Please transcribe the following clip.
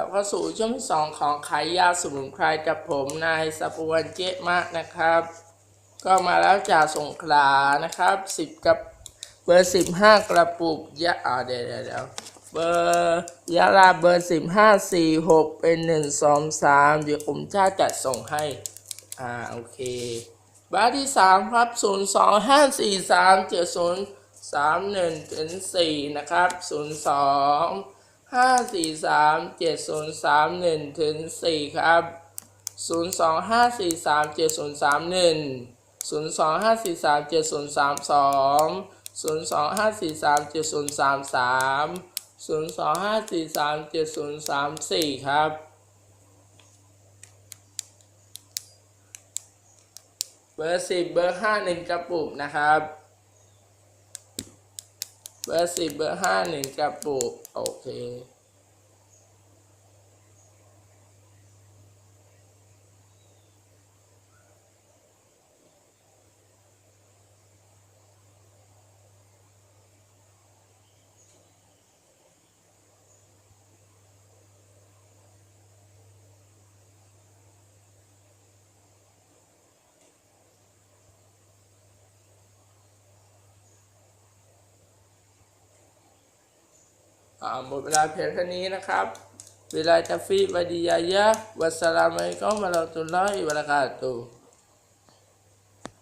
เราเข้าสู่ช่วงที่สองของขายยาสมุนไพรกับผมนายสัปวันเจมากนะครับ ก็มาแล้วจากสงขลานะครับสิบกับเบอร์สิบห้ากระปุกยะอ่าเดี๋ยวเดี๋ยวเดี๋ยวเบอร์ยาลาเบอร์สิบห้าสี่หกเป็นหนึ่งสองสามเดี๋ยวผมจะจัดส่งให้อ่าโอเคบอร์ที่สามครับศูนย์สองห้าสี่สามเจ็ดศูนย์สามหนึ่งถึงสี่นะครับศูนย์สอง ห้าสี่สามเจ็ดศูนย์สามหนึ่งถึงสี่ครับศูนย์สองห้าสี่สามเจ็ดศูนย์สามหนึ่งศูนย์สองห้าสี่สามเจ็ดศูนย์สามสองศูนย์สองห้าสี่สามเจ็ดศูนย์สามสามศูนย์สองห้าสี่สามเจ็ดศูนย์สามสี่ครับเบอร์สิบเบอร์ห้าหนึ่งกระปุกนะครับ เบอร์สิบเบอร์ห้าหนึ่งกระปุก โอเค หมดเวลาเพียงเท่านี้นะครับ เวลาจะฟีบวะดียายะวัสลามัยก็มาเราตุลลอฮิวะบะเรากาตุ